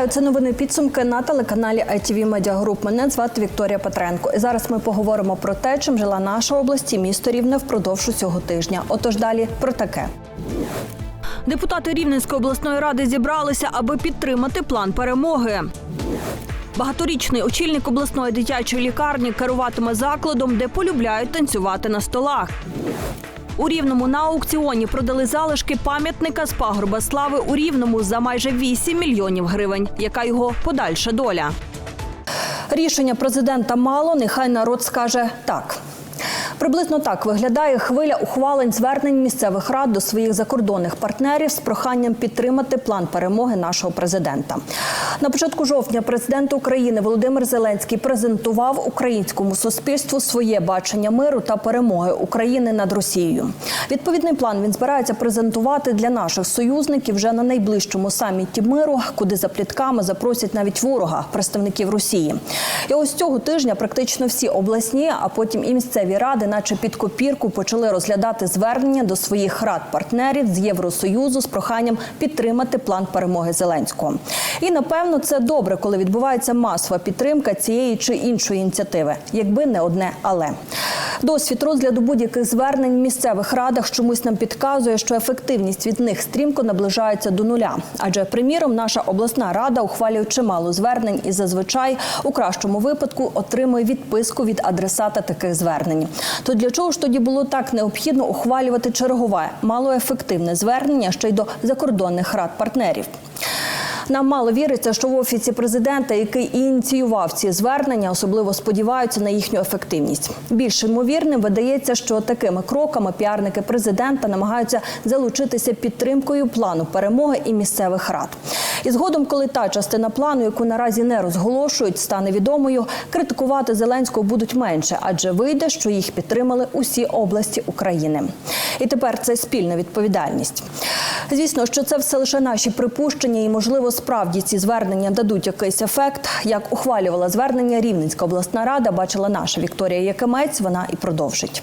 Вітаю, це новини підсумки на телеканалі ITV Media Group. Мене звати Вікторія Петренко. І зараз ми поговоримо про те, чим жила наша область і місто Рівне впродовж усього тижня. Отож далі про таке. Депутати Рівненської обласної ради зібралися, аби підтримати план перемоги. Багаторічний очільник обласної дитячої лікарні керуватиме закладом, де полюбляють танцювати на столах. У Рівному на аукціоні продали залишки пам'ятника з пагорба слави у Рівному за майже 8 мільйонів гривень. Яка його подальша доля? Рішення президента мало. Нехай народ скаже так. Приблизно так виглядає хвиля ухвалень звернень місцевих рад до своїх закордонних партнерів з проханням підтримати план перемоги нашого президента. На початку жовтня президент України Володимир Зеленський презентував українському суспільству своє бачення миру та перемоги України над Росією. Відповідний план він збирається презентувати для наших союзників вже на найближчому саміті миру, куди за плітками запросять навіть ворога, представників Росії. І ось цього тижня практично всі обласні, а потім і місцеві ради, наче під копірку, почали розглядати звернення до своїх рад-партнерів з Євросоюзу з проханням підтримати план перемоги Зеленського. І напевно це добре, коли відбувається масова підтримка цієї чи іншої ініціативи, якби не одне але. Досвід розгляду будь-яких звернень в місцевих радах чомусь нам підказує, що ефективність від них стрімко наближається до нуля. Адже, приміром, наша обласна рада ухвалює чимало звернень і зазвичай у кращому випадку отримує відписку від адресата таких звернень. То для чого ж тоді було так необхідно ухвалювати чергове малоефективне звернення ще й до закордонних рад партнерів? Нам мало віриться, що в офісі президента, який ініціював ці звернення, особливо сподіваються на їхню ефективність. Більш ймовірним видається, що такими кроками піарники президента намагаються залучитися підтримкою плану перемоги і місцевих рад. І згодом, коли та частина плану, яку наразі не розголошують, стане відомою, критикувати Зеленського будуть менше, адже вийде, що їх підтримали усі області України. І тепер це спільна відповідальність. Звісно, що це все лише наші припущення, і можливо справді ці звернення дадуть якийсь ефект. Як ухвалювала звернення Рівненська обласна рада, бачила наша Вікторія Якимець. Вона і продовжить.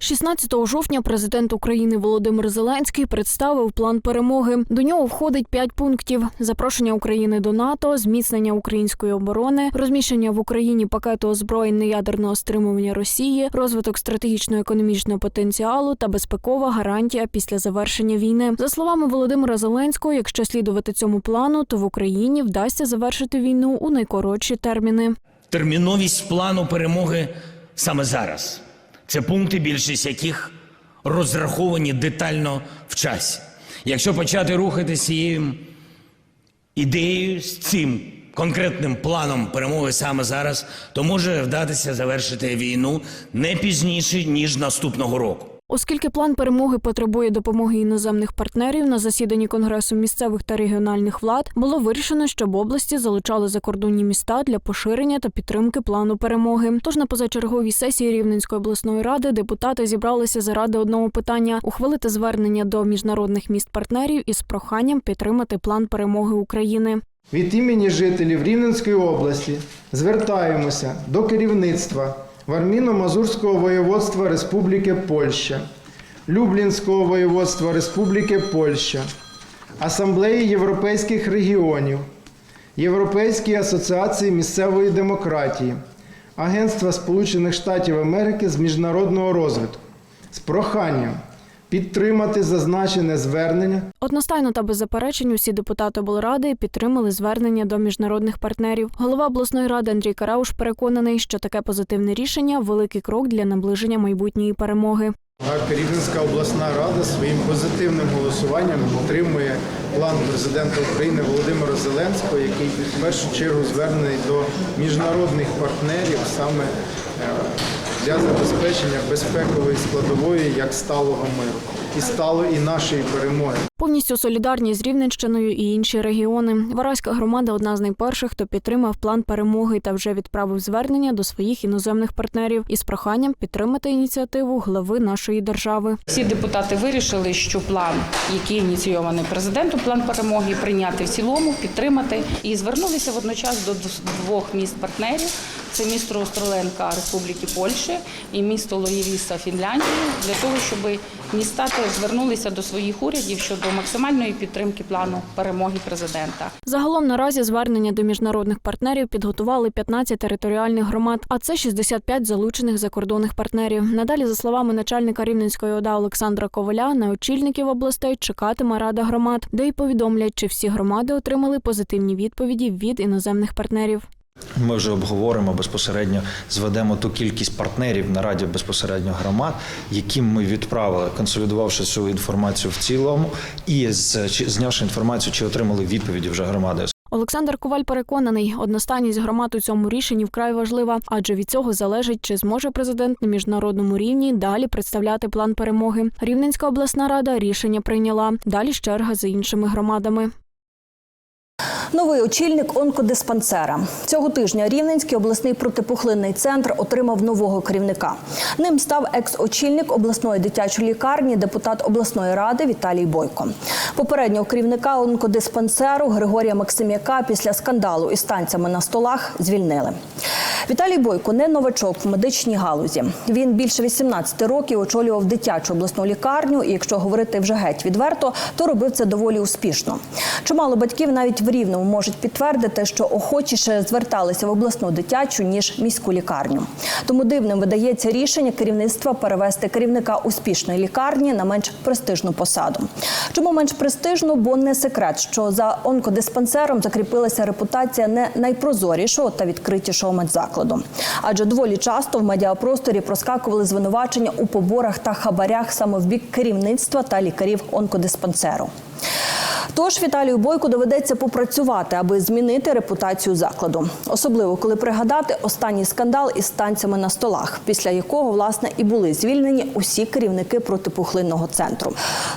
16 жовтня президент України Володимир Зеленський представив план перемоги. До нього входить п'ять пунктів: запрошення України до НАТО, зміцнення української оборони, розміщення в Україні пакету озброєнь неядерного стримування Росії, розвиток стратегічно-економічного потенціалу та безпекова гарантія після завершення війни. За словами Володимира Зеленського, якщо слідувати цьому плану, то в Україні вдасться завершити війну у найкоротші терміни. Терміновість плану перемоги саме зараз. Це пункти, більшість яких розраховані детально в часі. Якщо почати рухатися цією ідеєю, з цим конкретним планом перемоги саме зараз, то може вдатися завершити війну не пізніше, ніж наступного року. Оскільки план перемоги потребує допомоги іноземних партнерів на засіданні конгресу місцевих та регіональних влад, було вирішено, щоб області залучали закордонні міста для поширення та підтримки плану перемоги. Тож на позачерговій сесії Рівненської обласної ради депутати зібралися заради одного питання ухвалити звернення до міжнародних міст партнерів із проханням підтримати план перемоги України. Від імені жителів Рівненської області звертаємося до керівництва Варміно-Мазурського воєводства Республіки Польща, Люблінського воєводства Республіки Польща, Асамблеї Європейських регіонів, Європейської асоціації місцевої демократії, Агентства Сполучених Штатів Америки з міжнародного розвитку. З проханням підтримати зазначене звернення Одностайно та без заперечень усі депутати облради підтримали звернення до міжнародних партнерів. Голова обласної ради Андрій Карауш переконаний, що таке позитивне рішення великий крок для наближення майбутньої перемоги. Рівненська обласна рада своїм позитивним голосуванням підтримує план президента України Володимира Зеленського, який в першу чергу звернений до міжнародних партнерів саме е, для забезпечення безпекової складової як сталого миру і стало і нашої перемоги. Повністю солідарні з Рівненщиною і інші регіони. Вараська громада одна з найперших, хто підтримав план перемоги та вже відправив звернення до своїх іноземних партнерів із проханням підтримати ініціативу глави нашої держави. Всі депутати вирішили, що план, який ініційований президентом, план перемоги, прийняти в цілому, підтримати і звернулися водночас до двох міст партнерів це місто Остроленка Республіки Польщі і місто Лоєвіса Фінляндії для того, щоб міста теж звернулися до своїх урядів щодо максимальної підтримки плану перемоги президента. Загалом наразі звернення до міжнародних партнерів підготували 15 територіальних громад, а це 65 залучених закордонних партнерів. Надалі, за словами начальника Рівненської ОДА Олександра Коваля, на очільників областей чекатиме рада громад, де й повідомлять, чи всі громади отримали позитивні відповіді від іноземних партнерів. Ми вже обговоримо безпосередньо, зведемо ту кількість партнерів на раді безпосередньо громад, яким ми відправили, консолідувавши цю інформацію в цілому, і з- чи- знявши інформацію, чи отримали відповіді вже громади. Олександр Коваль переконаний, одностайність громад у цьому рішенні вкрай важлива, адже від цього залежить, чи зможе президент на міжнародному рівні далі представляти план перемоги. Рівненська обласна рада рішення прийняла. Далі черга за іншими громадами. Новий очільник онкодиспансера цього тижня Рівненський обласний протипухлинний центр отримав нового керівника. Ним став екс-очільник обласної дитячої лікарні, депутат обласної ради Віталій Бойко. Попереднього керівника онкодиспансеру Григорія Максим'яка після скандалу із танцями на столах звільнили. Віталій Бойко не новачок в медичній галузі. Він більше 18 років очолював дитячу обласну лікарню, і якщо говорити вже геть відверто, то робив це доволі успішно. Чимало батьків навіть в рівному можуть підтвердити, що охочіше зверталися в обласну дитячу ніж міську лікарню. Тому дивним видається рішення керівництва перевести керівника успішної лікарні на менш престижну посаду. Чому менш престижну? Бо не секрет, що за онкодиспансером закріпилася репутація не найпрозорішого та відкритішого медзакладу. Адже доволі часто в медіапросторі проскакували звинувачення у поборах та хабарях саме в бік керівництва та лікарів онкодиспансеру. Тож Віталію Бойку доведеться попрацювати, аби змінити репутацію закладу, особливо коли пригадати останній скандал із танцями на столах, після якого власне і були звільнені усі керівники протипухлинного центру.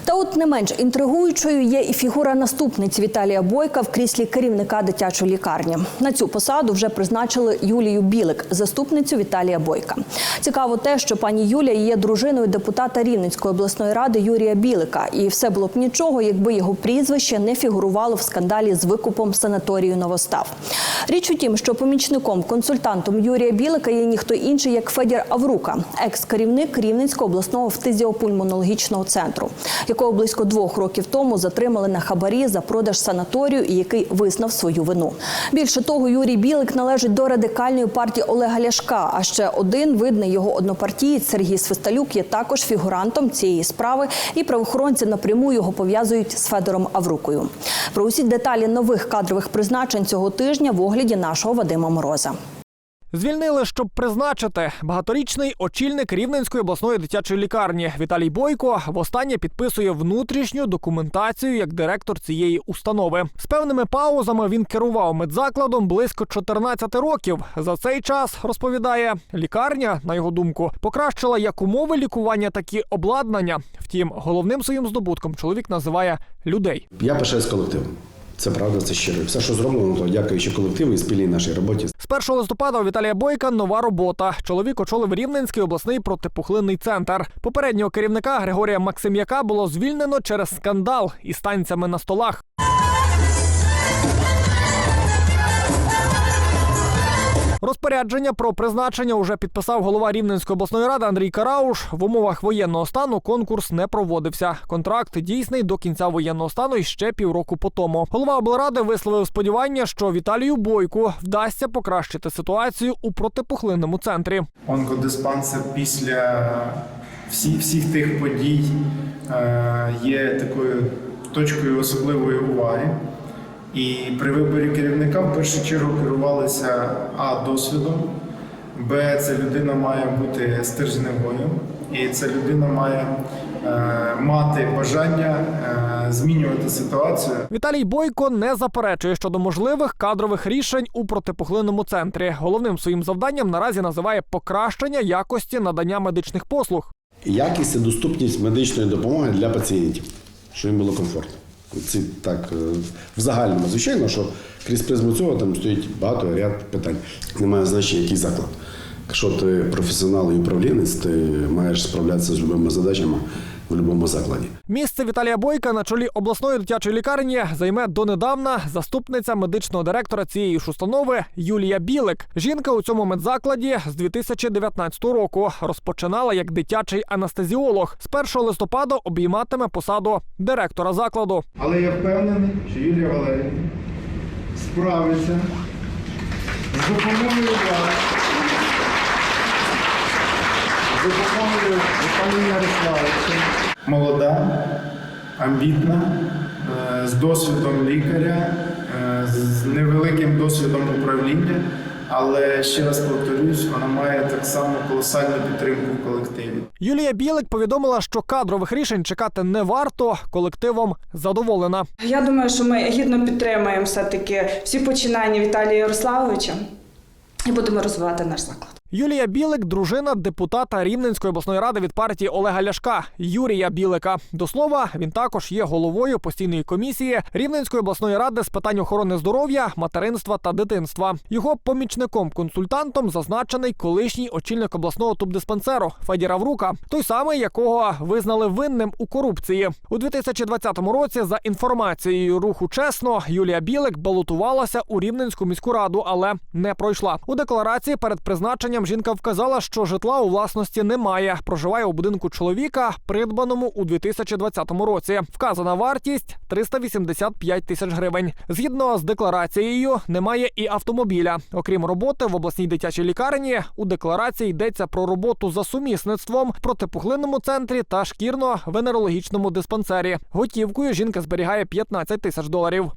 Та от не менш інтригуючою є і фігура наступниці Віталія Бойка в кріслі керівника дитячої лікарні. На цю посаду вже призначили Юлію Білик, заступницю Віталія Бойка. Цікаво те, що пані Юлія є дружиною депутата Рівненської обласної ради Юрія Білика, і все було б нічого, якби його прізвище не фігурувало в скандалі з викупом санаторію Новостав. Річ у тім, що помічником консультантом Юрія Білика є ніхто інший, як Федір Аврука, екс-керівник Рівненського обласного фтизіопульмонологічного центру, якого близько двох років тому затримали на хабарі за продаж санаторію і який визнав свою вину. Більше того, Юрій Білик належить до радикальної партії Олега Ляшка. А ще один видний його однопартієць Сергій Свисталюк є також фігурантом цієї справи, і правоохоронці напряму його пов'язують з Федором Аврукою. Про усі деталі нових кадрових призначень цього тижня в огляді нашого Вадима Мороза. Звільнили, щоб призначити багаторічний очільник Рівненської обласної дитячої лікарні Віталій Бойко востаннє підписує внутрішню документацію як директор цієї установи. З певними паузами він керував медзакладом близько 14 років. За цей час розповідає, лікарня, на його думку, покращила як умови лікування, так і обладнання. Втім, головним своїм здобутком чоловік називає людей. Я пишаюсь колективом. Це правда, це щиро. Все, що зроблено, то дякуючи колективу і спільній нашій роботі. З 1 листопада у Віталія Бойка нова робота. Чоловік очолив Рівненський обласний протипухлинний центр. Попереднього керівника Григорія Максим'яка було звільнено через скандал із танцями на столах. Розпорядження про призначення уже підписав голова Рівненської обласної ради Андрій Карауш. В умовах воєнного стану конкурс не проводився. Контракт дійсний до кінця воєнного стану і ще півроку по тому. Голова облради висловив сподівання, що Віталію Бойку вдасться покращити ситуацію у протипухлинному центрі. Онкодиспансер після всі, всіх тих подій е, є такою точкою особливої уваги. І при виборі керівника в першу чергу керувалися А досвідом, Б ця людина має бути стержневою, і ця людина має е, мати бажання е, змінювати ситуацію. Віталій Бойко не заперечує щодо можливих кадрових рішень у протипухлинному центрі. Головним своїм завданням наразі називає покращення якості надання медичних послуг. Якість і доступність медичної допомоги для пацієнтів, щоб їм було комфортно. Це так е, в загальному. Звичайно, що крізь призму цього там стоїть багато ряд питань. Немає значення, який заклад. Якщо ти професіонал і управлінець, ти маєш справлятися з любими задачами будь-якому закладі. Місце Віталія Бойка на чолі обласної дитячої лікарні займе донедавна заступниця медичного директора цієї ж установи Юлія Білик. Жінка у цьому медзакладі з 2019 року розпочинала як дитячий анестезіолог. З 1 листопада обійматиме посаду директора закладу. Але я впевнений, що Юлія Валеріївна справиться з допомогою допомогою Віталія Ярославовича. Молода, амбітна, е, з досвідом лікаря, е, з невеликим досвідом управління. Але ще раз повторюсь, вона має так само колосальну підтримку в колективі. Юлія Білик повідомила, що кадрових рішень чекати не варто. Колективом задоволена. Я думаю, що ми гідно підтримаємо все-таки всі починання Віталія Ярославовича і будемо розвивати наш заклад. Юлія Білик, дружина депутата Рівненської обласної ради від партії Олега Ляшка Юрія Білика. До слова, він також є головою постійної комісії Рівненської обласної ради з питань охорони здоров'я, материнства та дитинства. Його помічником-консультантом зазначений колишній очільник обласного тубдиспансеру Федір Аврука, той самий, якого визнали винним у корупції. У 2020 році, за інформацією руху чесно, Юлія Білик балотувалася у Рівненську міську раду, але не пройшла. У декларації перед призначенням жінка вказала, що житла у власності немає. Проживає у будинку чоловіка, придбаному у 2020 році. Вказана вартість 385 тисяч гривень. Згідно з декларацією, немає і автомобіля. Окрім роботи в обласній дитячій лікарні, у декларації йдеться про роботу за сумісництвом протипухлинному центрі та шкірно-венерологічному диспансері. Готівкою жінка зберігає 15 тисяч доларів.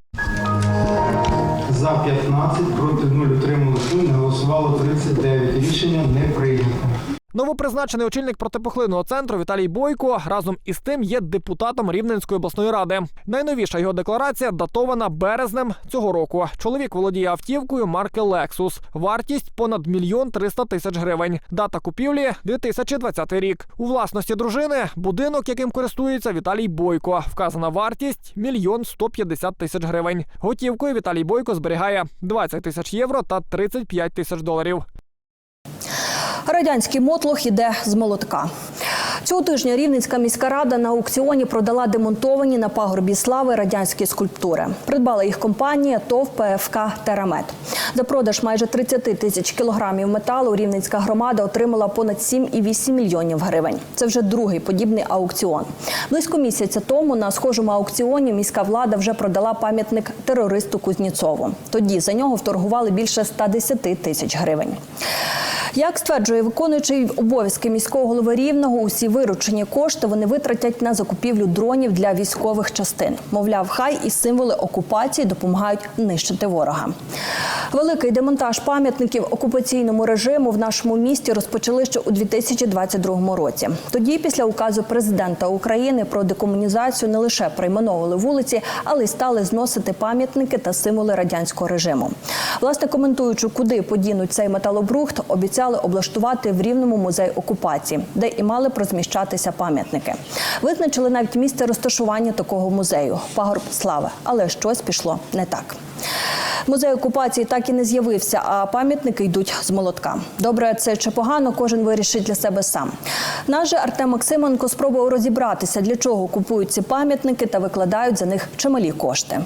За 15, проти 0 утрималось 0, не голосувало 39. Рішення не прийнято. Новопризначений очільник протипухлинного центру Віталій Бойко разом із тим є депутатом Рівненської обласної ради. Найновіша його декларація датована березнем цього року. Чоловік володіє автівкою марки Lexus. Вартість понад мільйон триста тисяч гривень. Дата купівлі 2020 рік. У власності дружини будинок, яким користується Віталій Бойко. Вказана вартість мільйон сто п'ятдесят тисяч гривень. Готівкою Віталій Бойко зберігає 20 тисяч євро та 35 тисяч доларів. Радянський мотлох іде з молотка. Цього тижня Рівненська міська рада на аукціоні продала демонтовані на пагорбі слави радянські скульптури. Придбала їх компанія ТОВ ПФК Терамет. За продаж майже 30 тисяч кілограмів металу Рівненська громада отримала понад 7,8 мільйонів гривень. Це вже другий подібний аукціон. Близько місяця тому на схожому аукціоні міська влада вже продала пам'ятник терористу Кузніцову. Тоді за нього вторгували більше 110 тисяч гривень. Як стверджує виконуючий обов'язки міського голови рівного, усі виручені кошти вони витратять на закупівлю дронів для військових частин. Мовляв, хай і символи окупації допомагають нищити ворога. Великий демонтаж пам'ятників окупаційному режиму в нашому місті розпочали ще у 2022 році. Тоді, після указу президента України про декомунізацію, не лише прийменовували вулиці, але й стали зносити пам'ятники та символи радянського режиму. Власне, коментуючи, куди подінуть цей металобрухт, обіцяли облаштувати в рівному музей окупації, де і мали б розміщатися пам'ятники. Визначили навіть місце розташування такого музею пагорб слави, але щось пішло не так. Музей окупації так і не з'явився, а пам'ятники йдуть з молотка. Добре, це чи погано, кожен вирішить для себе сам. Наш же Артем Максименко спробував розібратися, для чого купують ці пам'ятники та викладають за них чималі кошти.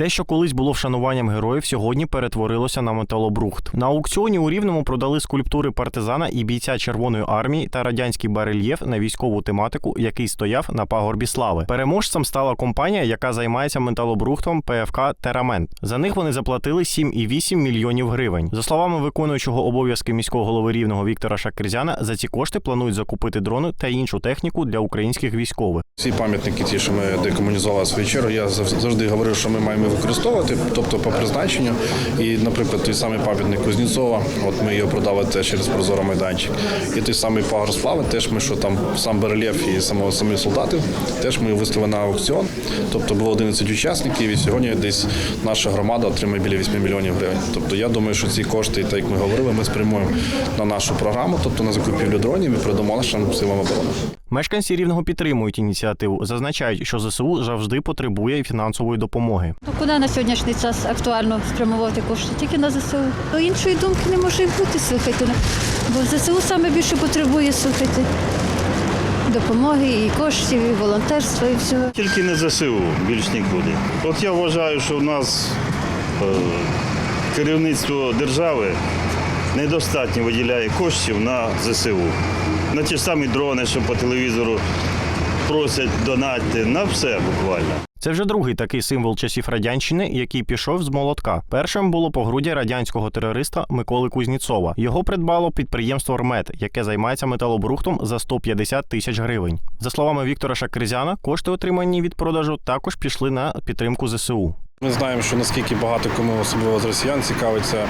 Те, що колись було вшануванням героїв, сьогодні перетворилося на металобрухт. На аукціоні у Рівному продали скульптури партизана і бійця Червоної армії та радянський барельєф на військову тематику, який стояв на пагорбі слави. Переможцем стала компанія, яка займається металобрухтом ПФК Терамент. За них вони заплатили 7,8 мільйонів гривень. За словами виконуючого обов'язки міського голови рівного Віктора Шакризяна, за ці кошти планують закупити дрони та іншу техніку для українських військових. Всі пам'ятники, ті, що ми декомунізували свою чергу, я зав- завжди говорив, що ми маємо використовувати, тобто по призначенню. І, наприклад, той самий пам'ятник Кузнєцова, от ми його продали теж через прозоро майданчик. І той самий пагор слави, теж ми що там сам барельєф і самого самих солдатів, теж ми виставили на аукціон. Тобто було 11 учасників, і сьогодні десь наша громада отримає біля 8 мільйонів гривень. Тобто я думаю, що ці кошти, так як ми говорили, ми спрямуємо на нашу програму, тобто на закупівлю дронів і передамо нашим силам оборони. Мешканці рівного підтримують ініціативу. Зазначають, що ЗСУ завжди потребує фінансової допомоги. Ну, куди на сьогоднішній час актуально спрямовувати кошти? Тільки на ЗСУ. То іншої думки не може й бути, слухайте. Бо ЗСУ саме більше потребує, слухайте. допомоги, і коштів, і волонтерства, і всього. Тільки не ЗСУ, більш нікуди. От я вважаю, що в нас е, керівництво держави недостатньо виділяє коштів на ЗСУ. На ті ж самі дрони, що по телевізору просять донатити, на все буквально. Це вже другий такий символ часів радянщини, який пішов з молотка. Першим було погруддя радянського терориста Миколи Кузніцова. Його придбало підприємство «Рмет», яке займається металобрухтом за 150 тисяч гривень. За словами Віктора Шакризяна, кошти, отримані від продажу, також пішли на підтримку ЗСУ. Ми знаємо, що наскільки багато кому особливо з росіян цікавиться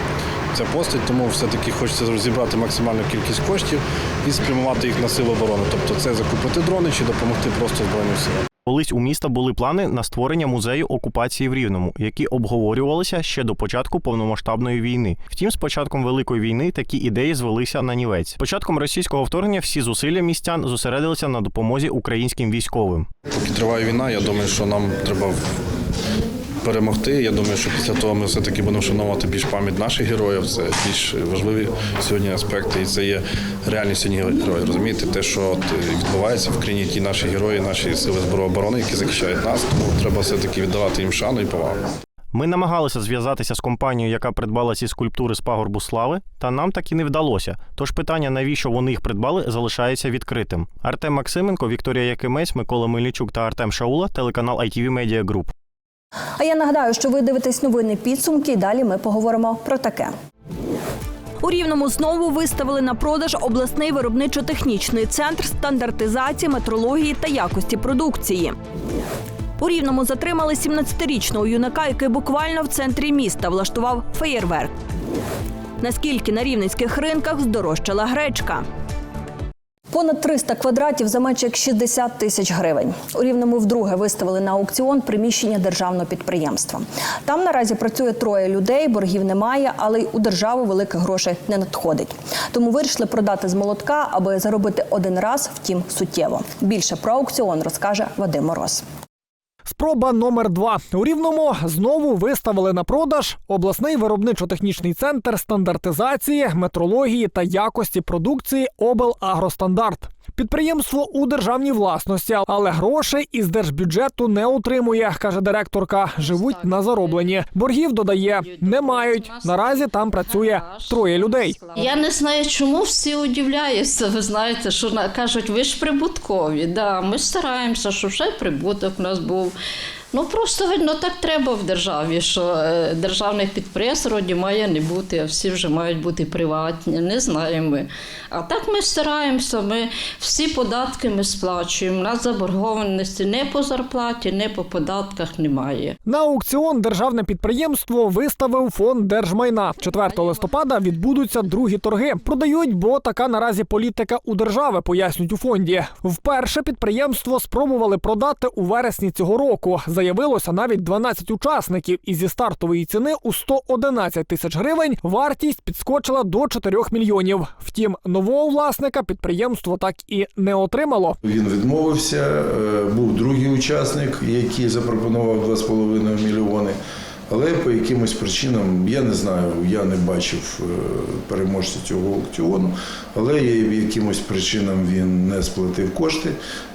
ця постать, тому все-таки хочеться зібрати максимальну кількість коштів і спрямувати їх на силу оборони. Тобто це закупити дрони чи допомогти просто збройним силам. Колись у міста були плани на створення музею окупації в Рівному, які обговорювалися ще до початку повномасштабної війни. Втім, з початком великої війни такі ідеї звелися на нівець. З Початком російського вторгнення всі зусилля містян зосередилися на допомозі українським військовим. Поки триває війна, я думаю, що нам треба перемогти. Я думаю, що після того ми все-таки будемо вшановувати більш пам'ять наших героїв. Це більш важливі сьогодні аспекти, і це є реальні сьогодні герої. Розумієте, те, що от відбувається в країні, ті наші герої, наші сили зброї оборони, які захищають нас, тому треба все-таки віддавати їм шану і повагу. Ми намагалися зв'язатися з компанією, яка придбала ці скульптури з пагорбу слави, та нам так і не вдалося. Тож питання, навіщо вони їх придбали, залишається відкритим. Артем Максименко, Вікторія Якимець, Микола Мельничук та Артем Шаула, телеканал ITV Media Group. А я нагадаю, що ви дивитесь новини підсумки, і далі ми поговоримо про таке. У Рівному знову виставили на продаж обласний виробничо-технічний центр стандартизації, метрології та якості продукції. У Рівному затримали 17-річного юнака, який буквально в центрі міста влаштував феєрверк. Наскільки на рівненських ринках здорожчала гречка? Понад 300 квадратів за менше як 60 тисяч гривень. У Рівному вдруге виставили на аукціон приміщення державного підприємства. Там наразі працює троє людей, боргів немає, але й у державу великих грошей не надходить. Тому вирішили продати з молотка, аби заробити один раз, втім суттєво. Більше про аукціон розкаже Вадим Мороз. Спроба номер два у рівному знову виставили на продаж обласний виробничо-технічний центр стандартизації, метрології та якості продукції Облагростандарт. Підприємство у державній власності, але грошей із держбюджету не отримує, каже директорка. Живуть на зароблені. Боргів додає не мають. Наразі там працює троє людей. Я не знаю, чому всі удивляються. Ви знаєте, що кажуть, ви ж прибуткові. Да, ми стараємося, щоб ще прибуток у нас був. Ну просто видно, так треба в державі, що е, державних підприємств вроді має не бути, а всі вже мають бути приватні. Не знаємо ми. А так ми стараємося. Ми всі податки ми сплачуємо. У нас заборгованості не по зарплаті, не по податках немає. На аукціон державне підприємство виставив фонд держмайна. 4 листопада відбудуться другі торги. Продають, бо така наразі політика у держави, пояснюють у фонді. Вперше підприємство спробували продати у вересні цього року. Заявилося навіть 12 учасників, і зі стартової ціни у 111 тисяч гривень вартість підскочила до 4 мільйонів. Втім, нового власника підприємство так і не отримало. Він відмовився. е, Був другий учасник, який запропонував 2,5 мільйони. Але по якимось причинам, я не знаю, я не бачив е, переможця цього аукціону, але якимось причинам він не сплатив кошти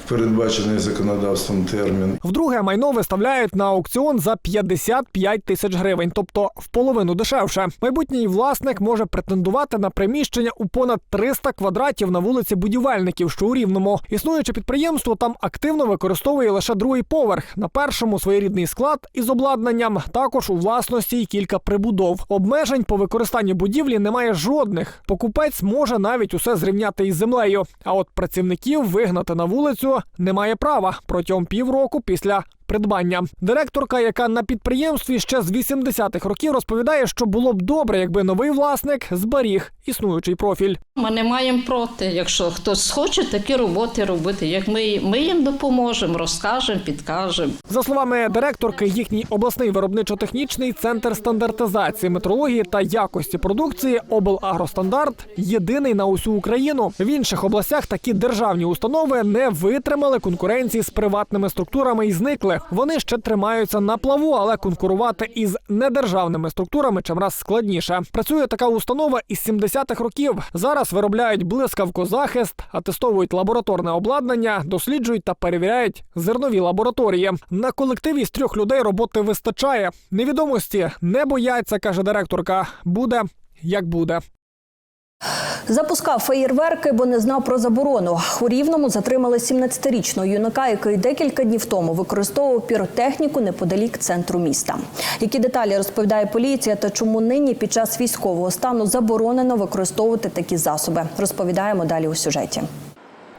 передбачений законодавством термін. Вдруге майно виставляють на аукціон за 55 тисяч гривень, тобто в половину дешевше. Майбутній власник може претендувати на приміщення у понад 300 квадратів на вулиці Будівельників, що у Рівному. Існуюче підприємство там активно використовує лише другий поверх. На першому своєрідний склад із обладнанням. Також у власності й кілька прибудов. Обмежень по використанню будівлі немає жодних. Покупець може навіть усе зрівняти із землею. А от працівників вигнати на вулицю немає права протягом півроку після придбання. Директорка, яка на підприємстві ще з 80-х років розповідає, що було б добре, якби новий власник зберіг існуючий профіль. Ми не маємо проти, якщо хтось хоче такі роботи робити, як ми, ми їм допоможемо, розкажемо, підкажемо. За словами директорки, їхній обласний виробничо-технічний центр стандартизації, метрології та якості продукції Облагростандарт єдиний на усю Україну. В інших областях такі державні установи не витримали конкуренції з приватними структурами і зникли. Сили. Вони ще тримаються на плаву, але конкурувати із недержавними структурами чимраз складніше. Працює така установа із 70-х років. Зараз виробляють блискавкозахист, атестовують лабораторне обладнання, досліджують та перевіряють зернові лабораторії. На колективі з трьох людей роботи вистачає. Невідомості не бояться, каже директорка. Буде як буде. Запускав феєрверки, бо не знав про заборону. У Рівному затримали 17-річного юнака, який декілька днів тому використовував піротехніку неподалік центру міста. Які деталі розповідає поліція та чому нині під час військового стану заборонено використовувати такі засоби, розповідаємо далі у сюжеті.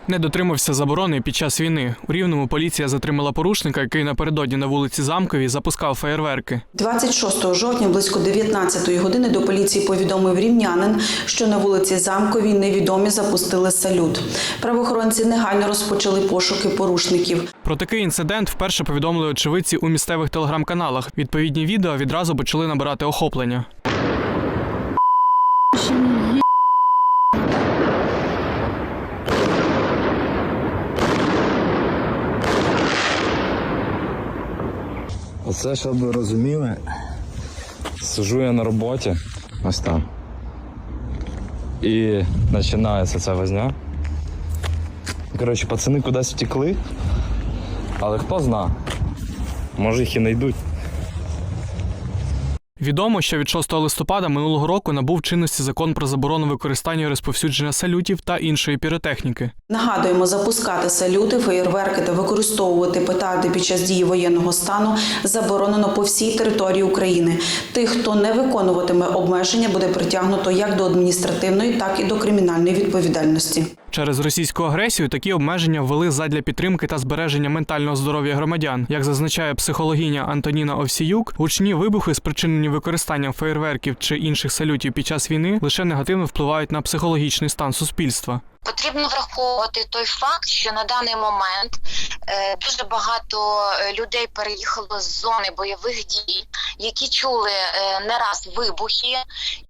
Не дотримався заборони під час війни. У Рівному поліція затримала порушника, який напередодні на вулиці Замковій запускав феєрверки. 26 жовтня близько 19 години до поліції повідомив рівнянин, що на вулиці Замковій невідомі запустили салют. Правоохоронці негайно розпочали пошуки порушників. Про такий інцидент вперше повідомили очевидці у місцевих телеграм-каналах. Відповідні відео відразу почали набирати охоплення. Оце, щоб ви розуміли, сижу я на роботі, ось там. І починається ця возня. Коротше, пацани кудись втекли, але хто зна, може їх і знайдуть. Відомо, що від 6 листопада минулого року набув чинності закон про заборону використання і розповсюдження салютів та іншої піротехніки. Нагадуємо, запускати салюти, феєрверки та використовувати петарди під час дії воєнного стану заборонено по всій території України. Тих, хто не виконуватиме обмеження, буде притягнуто як до адміністративної, так і до кримінальної відповідальності. Через російську агресію такі обмеження ввели задля підтримки та збереження ментального здоров'я громадян. Як зазначає психологиня Антоніна Овсіюк, гучні вибухи, спричинені використанням фейерверків чи інших салютів під час війни, лише негативно впливають на психологічний стан суспільства. Потрібно враховувати той факт, що на даний момент е, дуже багато е, людей переїхало з зони бойових дій, які чули е, не раз вибухи.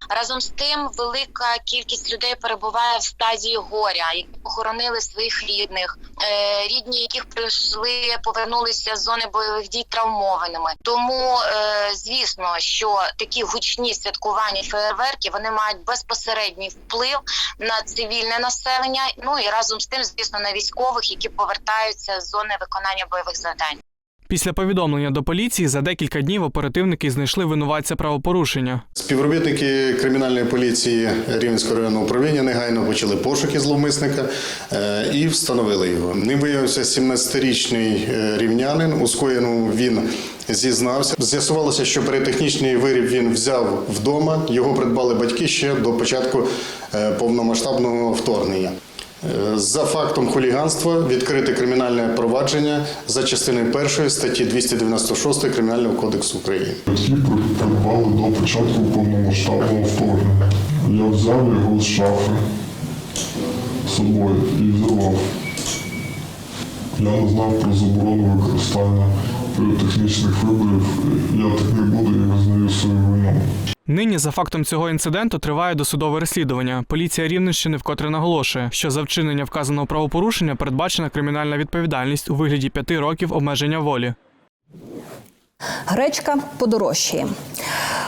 Разом з тим, велика кількість людей перебуває в стадії горя, які похоронили своїх рідних, е, рідні, яких прийшли, повернулися з зони бойових дій травмованими. Тому, е, звісно, що такі гучні святкування феєрверків вони мають безпосередній вплив на цивільне населення. Ну і разом з тим, звісно, на військових, які повертаються з зони виконання бойових завдань. Після повідомлення до поліції за декілька днів оперативники знайшли винуватця правопорушення. Співробітники кримінальної поліції Рівненського районного управління негайно почали пошуки зловмисника е, і встановили його. Ним виявився 17-річний е, рівнянин. У скоєному він зізнався. З'ясувалося, що піротехнічний виріб він взяв вдома. Його придбали батьки ще до початку е, повномасштабного вторгнення. За фактом хуліганства відкрите кримінальне провадження за частиною першої статті 296 Кримінального кодексу України. Батьки придбали до початку повномасштабного вторгнення. Я взяв його з шафи з собою і взірвав. Я не знав про заборону використання піротехнічних виборів. Я так не буду і визнаю свою вину. Нині за фактом цього інциденту триває досудове розслідування. Поліція Рівненщини вкотре наголошує, що за вчинення вказаного правопорушення передбачена кримінальна відповідальність у вигляді п'яти років обмеження волі. Гречка подорожчає.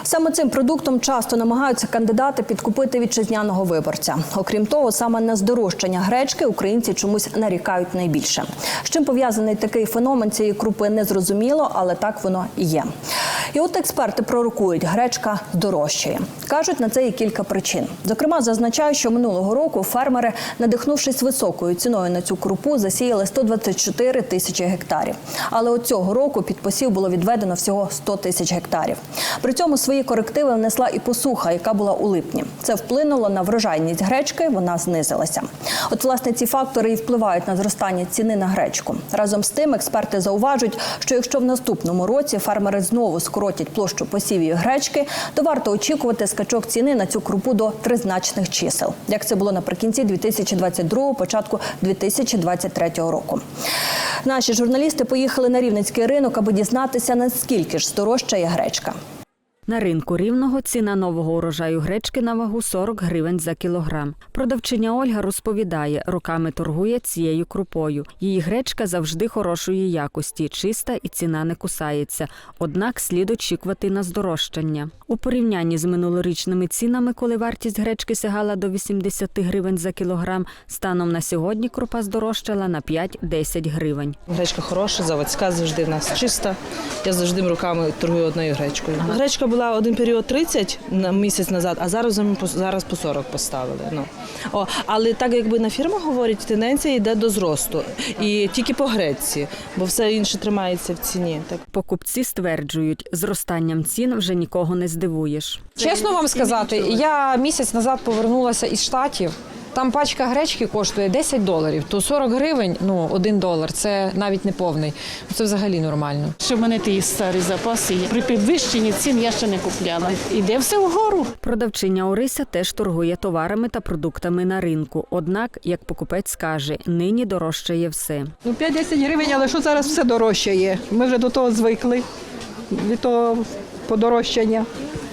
Саме цим продуктом часто намагаються кандидати підкупити вітчизняного виборця. Окрім того, саме на здорожчання гречки українці чомусь нарікають найбільше. З чим пов'язаний такий феномен цієї крупи не зрозуміло, але так воно і є. І от експерти пророкують, гречка дорожчає. Кажуть, на це є кілька причин. Зокрема, зазначають, що минулого року фермери, надихнувшись високою ціною на цю крупу, засіяли 124 тисячі гектарів. Але от цього року під посів було відведено всього 100 тисяч гектарів. При цьому свої корективи внесла і посуха, яка була у липні. Це вплинуло на врожайність гречки, вона знизилася. От власне ці фактори і впливають на зростання ціни на гречку. Разом з тим, експерти зауважують, що якщо в наступному році фермери знову скоротять площу посівів гречки, то варто очікувати скачок ціни на цю крупу до тризначних чисел, як це було наприкінці 2022 початку 2023 року. Наші журналісти поїхали на рівненський ринок, аби дізнатися, наскільки ж здорожчає гречка. На ринку рівного ціна нового урожаю гречки на вагу 40 гривень за кілограм. Продавчиня Ольга розповідає, роками торгує цією крупою. Її гречка завжди хорошої якості, чиста і ціна не кусається. Однак слід очікувати на здорожчання. У порівнянні з минулорічними цінами, коли вартість гречки сягала до 80 гривень за кілограм, станом на сьогодні крупа здорожчала на 5-10 гривень. Гречка хороша, заводська завжди в нас чиста. Я завжди руками торгую одною гречкою. Гречка була один період 30 на місяць назад, а зараз по- зараз по 40 поставили. Ну о, але так якби на фірмах говорять, тенденція йде до зросту і тільки по гречці, бо все інше тримається в ціні. Так Покупці стверджують, зростанням цін вже нікого не здивуєш. Чесно вам сказати, я місяць назад повернулася із штатів. Там пачка гречки коштує 10 доларів, то 40 гривень, ну 1 долар, це навіть не повний. Це взагалі нормально. Що в мене ті старі запаси є. При підвищенні цін я ще не купляла. Іде все вгору. Продавчиня Орися теж торгує товарами та продуктами на ринку. Однак, як покупець каже, нині дорожчає все. Ну, 5-10 гривень, але що зараз все дорожче є. Ми вже до того звикли, від того подорожчання.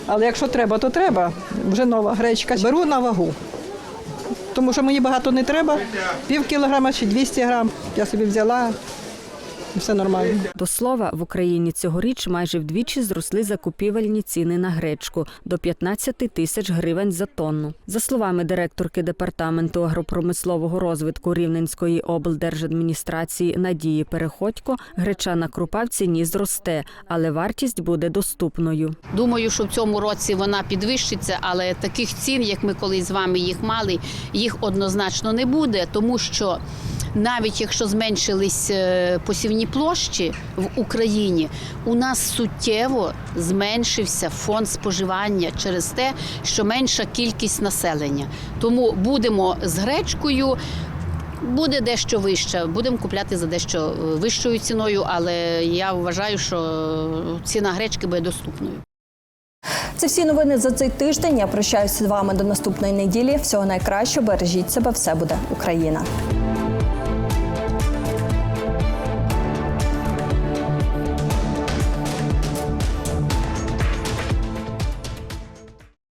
Але якщо треба, то треба. Вже нова гречка. Беру на вагу. Тому що мені багато не треба. Пів кілограма чи 200 грам. Я собі взяла. Все нормально. До слова, в Україні цьогоріч майже вдвічі зросли закупівельні ціни на гречку до 15 тисяч гривень за тонну. За словами директорки департаменту агропромислового розвитку Рівненської облдержадміністрації Надії Переходько, гречана крупа в ціні зросте, але вартість буде доступною. Думаю, що в цьому році вона підвищиться, але таких цін, як ми колись з вами їх мали, їх однозначно не буде, тому що навіть якщо зменшились е, посівні площі в Україні, у нас суттєво зменшився фонд споживання через те, що менша кількість населення. Тому будемо з гречкою. Буде дещо вище, будемо купляти за дещо е, вищою ціною, але я вважаю, що ціна гречки буде доступною. Це всі новини за цей тиждень. Я прощаюся з вами до наступної неділі. Всього найкращого, бережіть себе, все буде Україна.